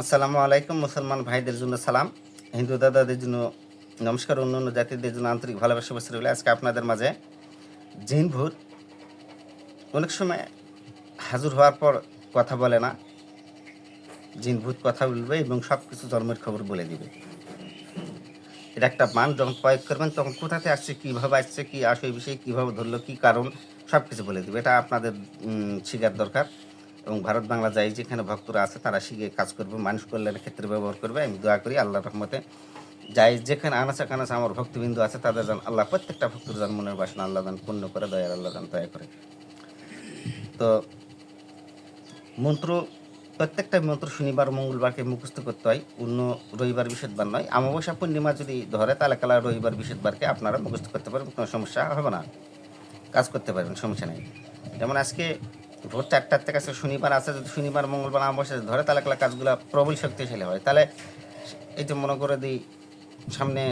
আসসালামু আলাইকুম, মুসলমান ভাইদের জন্য সালাম। হিন্দু দাদাদের জন্য নমস্কার, অন্য অন্য জাতিদের জন্য আন্তরিক ভালোবাসা বসে রইলে। আজকে আপনাদের মাঝে জিন ভূত অনেক সময় হাজুর হওয়ার পর কথা বলে না। জিন ভূত কথা বলবে এবং সব কিছু জন্মের খবর বলে দিবে। এটা একটা মান যখন প্রয়োগ করবেন, তখন কোথাতে আসছে, কীভাবে আসছে, কী আসে বিষয়ে কীভাবে ধরলো, কী কারণ সব কিছু বলে দিবে। এটা আপনাদের শিখার দরকার। এবং ভারত বাংলা যাই যেখানে ভক্তরা আছে, তারা শিখে কাজ করবে, মানুষ কল্যাণের ক্ষেত্রে ব্যবহার করবে। আমি দোয়া করি আল্লাহর রহমতে যাই যেখানে আনাচে কানাচে আমার ভক্তবিন্দু আছে, তাদের যেন আল্লাহ প্রত্যেকটা ভক্তর যেন মনের বাসনা আল্লাহ দান পূর্ণ করে, দয়ার আল্লাহ দান দয়া করে। তো মন্ত্র, প্রত্যেকটা মন্ত্র শনিবার, মঙ্গলবারকে মুখস্থ করতে হয়, অন্য রবিবার বিশেষবার নয়। অমাবস্যা, পূর্ণিমা যদি ধরে, তাহলে কালা রবিবার বিশেষবারকে আপনারা মুখস্থ করতে পারবেন, কোনো সমস্যা হবে না। কাজ করতে পারবেন, সমস্যা নেই। যেমন আজকে ভোর চারটার থেকে শনিবার আছে, যদি শনিবার, মঙ্গলবার অমাবস্যা যদি ধরে তাহলে কাজগুলো প্রবল শক্তিশালী হয়। তাহলে এই যে মনে করে দিই, সামনে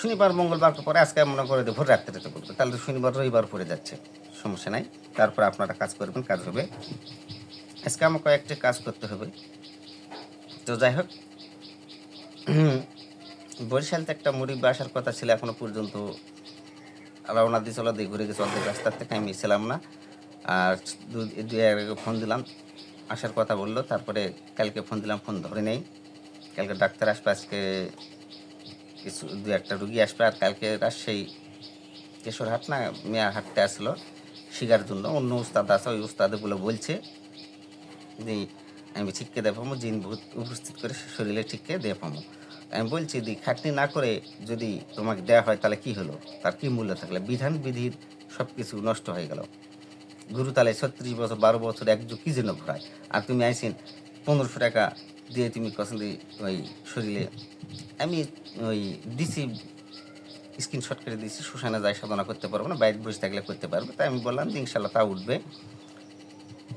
শনিবার, মঙ্গলবার পরে আজকে মনে করে দিই, ভোর রাত্রিতে করবে। তাহলে শনিবার, রবিবার পড়ে যাচ্ছে, সমস্যা নাই। তারপর আপনারা কাজ করবেন, কাজ হবে। আজকে আমার কয়েকটি কাজ করতে হবে। তো যাই হোক বরিশালতে একটা মুড়ি বাসার কথা ছিল, এখনও পর্যন্ত রওনা দিয়ে চলা দিয়ে ঘুরে গেছে, অর্ধেক রাস্তার থেকে আমি ছিলাম না। আর দু- এক আগে ফোন দিলাম, আসার কথা বলল, তারপরে কালকে ফোন দিলাম, ফোন ধরে নেই। কালকে ডাক্তার আসবে, আজকে কিছু দু একটা রুগী আসবে, আর কালকে রাজশাহী কেশরহাট না মেয়ার হাটতে আসলো, শিকার জন্য। অন্য উস্তাদ আছে, ওই উস্তাদগুলো বলছে যে আমি ঠিককে দেখাবো জিন ভূত উপস্থিত করে শরীরে ঠিককে দেখাবো আমি বলছি দি খাটনি না করে যদি তোমাকে দেওয়া হয়, তাহলে কি হলো? তার কি মূল্য থাকলে? বিধান বিধির সব কিছু নষ্ট হয়ে গেল। গুরু তালে ছত্রিশ বছর, বারো বছর এক যুগ, কি জন্য ঘোরায়? আর তুমি আইসিন পনেরোশো টাকা দিয়ে তুমি কসলি ওই শরীরে আমি ওই দিছি স্ক্রিনশট করে দিয়েছি শ্মশানে যাই সাধনা করতে পারব না, বাইরে বসে থাকলে করতে পারবে। তাই আমি বললাম যে ইনশাল্লাহ তা উঠবে।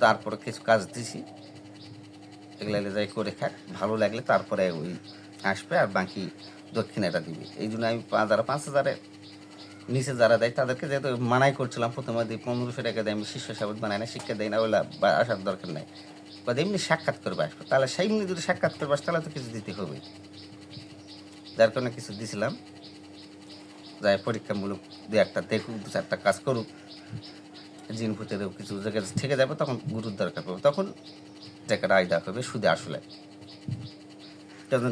তারপর কিছু কাজ দিছি। এগুলো যাই করে খাক, ভালো লাগলে তারপরে ওই আসবে আর বাকি দক্ষিণাটা দিবে। এই জন্য আমি পাঁচ হাজার পাঁচ হাজারে নিচে যারা দেয় তাদেরকে যেহেতু মানাই করছিলাম প্রথমে দিই পনেরোশো টাকা দেয় আমি শিষ্য সাবত বানাই না শিক্ষা দেয় না ওগুলা বা আসার দরকার নাই। বা এমনি সাক্ষাৎ করবে আসব তাহলে সেই এমনি যদি সাক্ষাৎ করবে আসে, তাহলে তো কিছু দিতে হবে যার কারণে কিছু দিছিলাম। যাই পরীক্ষামূলক দু একটা দেখুক দু চারটা কাজ করুক। জিন ফুটে ভূতেরও কিছু জায়গায় থেকে যাবে তখন গুরুর দরকার পড়বে। তখন টাকাটা আয়দা হবে সুদে আসলে।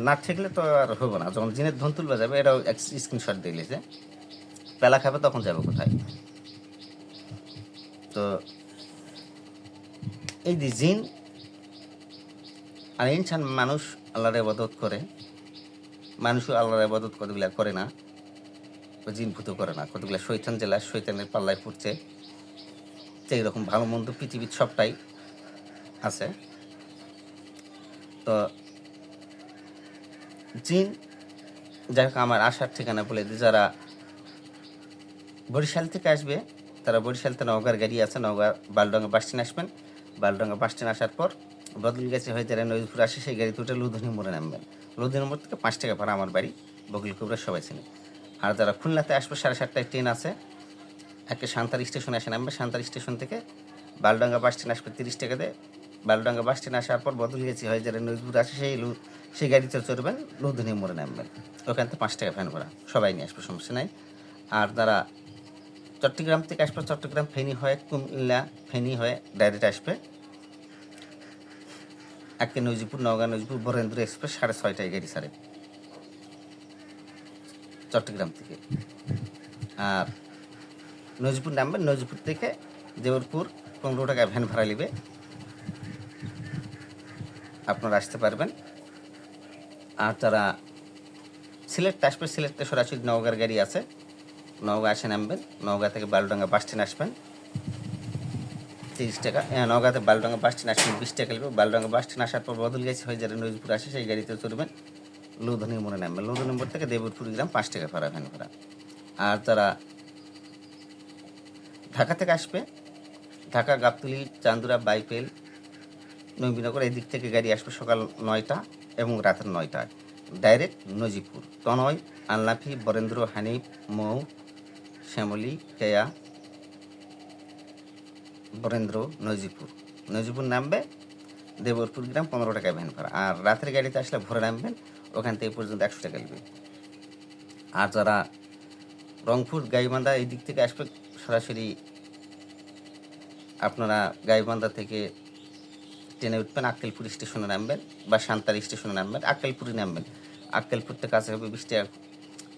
না ঠেকলে তো আর হবে না। যখন জিনের ধন তুলবে যাবে এটাও স্ক্রিনশট দিয়ে যে পেলা খাবে, তখন যাবে কোথায়? তো এই যে জিন আর ইনসান মানুষ আল্লাহর ইবাদত করে, মানুষও আল্লাহর ইবাদত কতগুলা করে না জিন ভূত করে না, কতগুলা শৈতান জেলা শৈতানের পাল্লায় পড়ছে, তো এইরকম ভালো মন্দ পৃথিবীর সবটাই আছে। তো জিন, যাই হোক, আমার আসার ঠিকানা বলে দিই, যারা বরিশাল থেকে আসবে। তারা বরিশালতে নওগাঁর গাড়ি আছে, নওগাঁ বালডাঙ্গা বাস স্ট্যান্ড আসবেন। বালডাঙ্গা বাস স্ট্যান্ড আসার পর বদল গেছে হয়ে যারা নজরপুর আসে, সেই গাড়িতে উঠে লুধনি মোড়ে নামবেন। লুধনি মোড় থেকে পাঁচ টাকা ভাড়া আমার বাড়ি বকুল কুবরা সবাই চিনি। আর যারা খুলনাতে আসবে, সাড়ে সাতটায় ট্রেন আছে। একে সান্তার স্টেশনে আসে নামবে। সান্তার স্টেশন থেকে বালডাঙ্গা বাস স্ট্যান্ড আসবে তিরিশ টাকা দিয়ে। বালডাঙ্গা বাস স্ট্যান্ড আসার পর বদল গেছি হয় যারা নজরপুর আসে, সেই লু সেই গাড়িতে চড়বেন লুধনি মোড়ে নামবেন। ওখান থেকে পাঁচ টাকা ফ্যান ভাড়া। সবাই নিয়ে আসবে, সমস্যা নাই। আর যারা চট্টগ্রাম থেকে আসবে, চট্টগ্রাম ফেনি হয়ে কুমিল্লা, ফেনি হয়ে ডাইরেক্ট আসবে। একে নজিপুর নওগাঁ নজিপুর বরেন্দ্র এক্সপ্রেস সাড়ে ছয়টায় গাড়ি ছাড়ে। চট্টগ্রাম থেকে। আর নজিপুর নামবেন নজিপুর থেকে দেবরপুর পনেরো টাকা ভ্যান ভাড়া নেবে। আপনারা আসতে পারবেন। আর তারা সিলেট আসবে, সিলেটে সরাসরি নওগাঁর গাড়ি আছে। নওগাঁ আসে নামবেন। নওগাঁ থেকে বালুডাঙ্গা বাস স্ট্যান্ড আসবেন। তিরিশ টাকা হ্যাঁ, নওগাঁতে বালুডাঙ্গা বাস স্ট্যান্ড আসবেন বিশ টাকা লাগবে। বালুডাঙ্গা বাস স্ট্যান্ড আসার পর বদল গেছে হয়ে যারা নজিপুর আসে সেই গাড়িতে চড়বেন। লুধনি মোড়ে নামবেন। লুধনি মোড় থেকে দেবরপুর গ্রাম পাঁচ টাকা ভাড়া ভ্যান ভাড়া। আর তারা ঢাকা থেকে আসবে। ঢাকা গাবতলি চান্দুরা বাইপেল নবীনগর এই দিক থেকে গাড়ি আসবে সকাল নয়টা এবং রাতের নয়টায়। ডাইরেক্ট নজিপুর তনয় আনলাফি বরেন্দ্র হানিফ মৌ শ্যামলী কেয়া বরেন্দ্র নজিপুর নজিপুর নামবে দেবরপুর গ্রাম পনেরো টাকা ভ্যান ভাড়া। আর রাতের গাড়িতে আসলে ভরে নামবেন, ওখান থেকে পর্যন্ত একশো টাকা নেবে। আর যারা রংপুর গাইবান্ধা এই দিক থেকে আসবে সরাসরি আপনারা গাইবান্ধা থেকে ট্রেনে উঠবেন, আক্কেলপুর স্টেশনে নামবেন বা সান্তার স্টেশনে নামবেন। আক্কেলপুরে নামবেন। আক্কেলপুর থেকে কাছে হবে বিশ টাকা,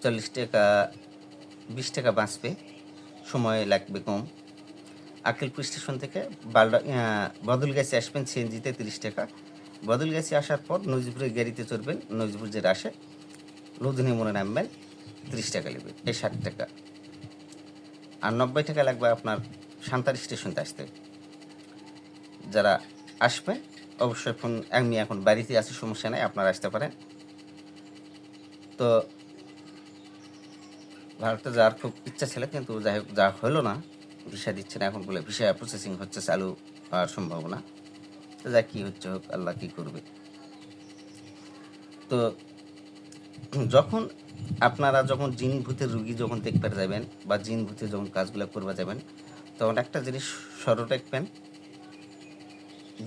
চল্লিশ টাকা বিশ টাকা বাঁচবে, সময় লাগবে কম। আক্কেলপুর স্টেশন থেকে বালডা বদলগাছি আসবেন সিএনজিতে তিরিশ টাকা। বদলগাছি আসার পর নজিপুরের গাড়িতে চড়বেন নজিপুর যেটা আসে লুধিনী মনে নামবেন, তিরিশ টাকা নেবে, এই ষাট টাকা। আর নব্বই টাকা লাগবে আপনার সান্তার স্টেশনতে আসতে। যারা আসবে, অবশ্যই ফোন আমি এখন বাড়িতে আছি, সমস্যা নেই, আপনারা আসতে পারেন। তো ভারতে যাওয়ার খুব ইচ্ছা ছিল, কিন্তু যাই হোক, যা হলো না, ভিসা দিচ্ছে না এখন বলে ভিসা প্রসেসিং হচ্ছে চালু হওয়ার সম্ভাবনা। তো যা কী হচ্ছে হোক, আল্লাহ কী করবে। তো যখন আপনারা যখন জিন ভূতের রুগী যখন দেখতে যাবেন বা জিন ভূতে যখন কাজগুলো করবা যাবেন, তখন একটা জিনিস স্মরণ রাখবেন,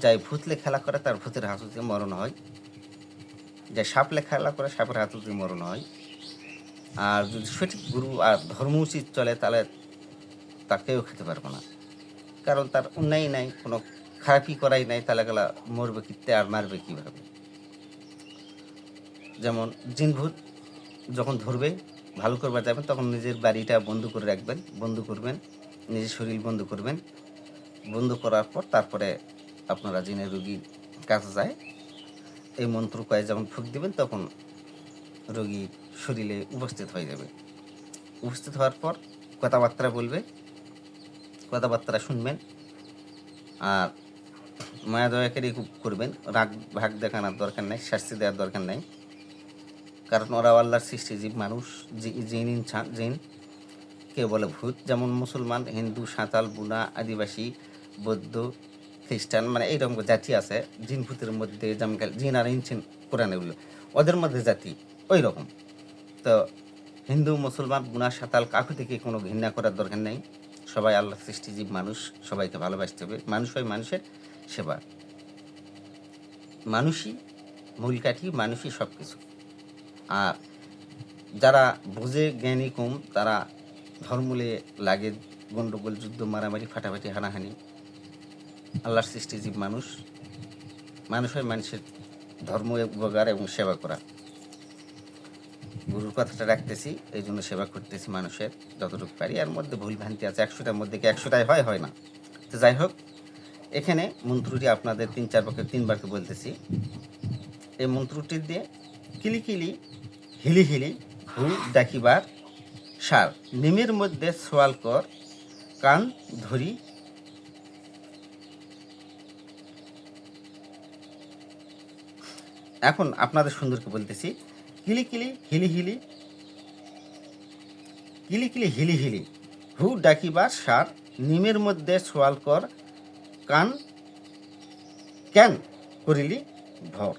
যাই ভূতলে খেলা করে তার ভূতের হাতুতে মরণ হয় যে সাপলে খেলা করে সাপের হাতুতে মরণ হয় আর যদি সঠিক গুরু আর ধর্ম উচিত চলে, তাহলে তাকেও খেতে পারব না। কারণ তার অন্যায় নাই, কোনো খারাপই করাই নাই, তাহলে গেলা মরবে কিতে আর মারবে কীভাবে? যেমন জিনভূত যখন ধরবে, ভালো করবার যাবেন, তখন নিজের বাড়িটা বন্ধ করে রাখবেন, বন্ধ করবেন, নিজের শরীর বন্ধ করবেন। বন্ধ করার পর তারপরে আপনারা জিনের রুগী কাছে যায়, এই মন্ত্র কয়ে যখন ফুক দেবেন, তখন রোগী শরীরে উপস্থিত হয়ে যাবে। উপস্থিত হওয়ার পর কথাবার্তা বলবে, কথাবার্তা শুনবেন আর মায়া দয়া করে খুব করবেন। রাগ ভাগ দেখানোর দরকার নেই, শাস্তি দেওয়ার দরকার নেই। কারণ ওরা আল্লাহর সৃষ্টি জীব মানুষ জিন ইনসান, জিন। কে বলে ভূত, যেমন মুসলমান, হিন্দু সাঁতাল বুনা, আদিবাসী, বৌদ্ধ, খ্রিস্টান মানে এইরকম জাতি আছে। জিন, ভূতের মধ্যে যেমন কাল- জিন আর ইনসিন কোরআন এগুলো ওদের মধ্যে জাতি। ওই রকম তো হিন্দু, মুসলমান বুনা সাঁতাল, কাকু থেকে কোনো ঘৃণা করার দরকার নেই। সবাই আল্লাহ সৃষ্টিজীব মানুষ, সবাইকে ভালোবাসতে হবে। মানুষ হয় মানুষের সেবা। মানুষই মূল কাঠি, মানুষই সব কিছু আর যারা বুঝে জ্ঞানী কম, তারা ধর্মলে লাগে গণ্ডগোল যুদ্ধ, মারামারি, ফাটাফাটি, হানাহানি। আল্লাহর সৃষ্টিজীব মানুষ। মানুষ হয় মানুষের ধর্ম, উপকার এবং সেবা করা। গুরুর কথাটা রাখতেছি, এই জন্য সেবা করতেছি মানুষের যতটুকু পারি। এর মধ্যে ভুল ভ্রান্তি আছে, একশোটার মধ্যে কি একশোটাই হয় হয় না। তো যাই হোক, এখানে মন্ত্রটি আপনাদের তিন, চার বাক্যে তিনবারকে বলতেছি। এই মন্ত্রটি দিয়ে কিলি কিলি, হিলি হিলি হু ডাকিবার সার। নিমের মধ্যে সোয়াল কর, কান ধরি। এখন আপনাদের সুন্দরকে বলতেছি কিলি কিলি হিলি হিলি। হু ডাকিবার সার, নিমের মধ্যে সোয়াল কর, কান, ক্যান করিলি ভর।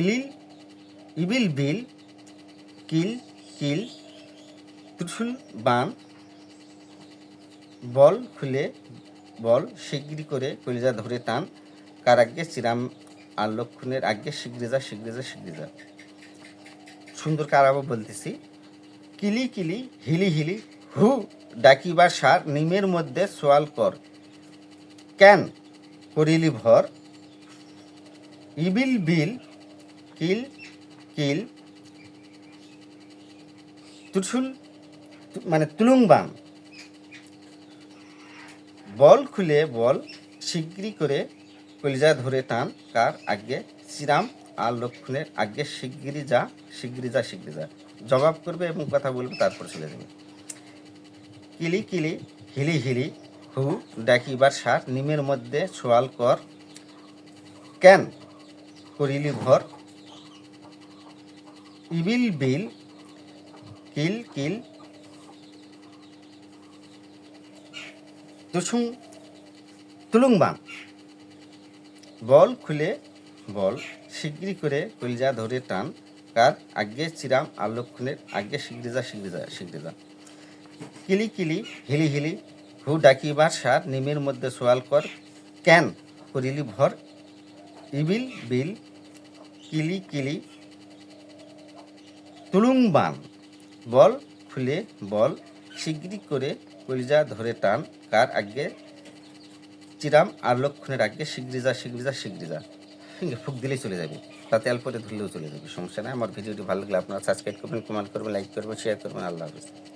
ইলিল, ইবিল বিল, কিল কিল, ত্রিশুল বান, বল খুলে, বল শিগগিরি করে কলিজা ধরে টান। কার আগে চিরাম আর লক্ষণের আগে শীঘ্রে যা শীঘ্রে যা শীঘ্রে যা সুন্দর কারাবো বলতেছি। কিলি কিলি, হিলি হিলি, হু, ডাকিবার সার, নিমের মধ্যে সোয়াল কর। ক্যান করিলি ভর? ইবিল বিল, কিল কিল ত্রিশুল মানে তুলুংবান বল খুলে বল শিগগিরি করে কলিজা ধরে টান, কার আগে শ্রীরাম, আর লক্ষণের আগে শিগগিরি যা শিগগিরি যা শিগগিরি যা। জবাব করবে এবং কথা বলবে, তারপর চলে যাবে। কিলি কিলি, হিলি হিলি, হু, ডাকিবার সার, নিমের মধ্যে সোয়াল কর, কেন করিলি ভর? ইবিল, বিল, কিল কিল তুসুং তুলুংবান বল খুলে বল শিগগিরি করে কলিজা ধরে টান। কার? আগে চিরাম আর লক্ষণের আগে শিগগিরি যা শিগগিরি যা শিগগিরি যা কিলি কিলি, হিলি হিলি, হু ডাকিবার সার নিমের মধ্যে সোয়াল কর। ক্যান করিলি ভর। ইবিল, বিল, কিলি কিলি তুলুংবান বল ফুলে বল শিগগিরি করে কলিজা ধরে টান। কার? আগে চিরাম আর লক্ষণের আগে শিগগিরি যা শিগগিরি যা শিগগিরি যা ফুক দিলেই চলে যাবে। তাতে তেল পরে ধরলেও চলে যাবে। সমস্যা নাই। আমার ভিডিওটি ভালো লাগলে আপনারা সাবস্ক্রাইব করবেন কমেন্ট করবেন লাইক করবেন শেয়ার করবেন। আল্লাহ হাফিজ।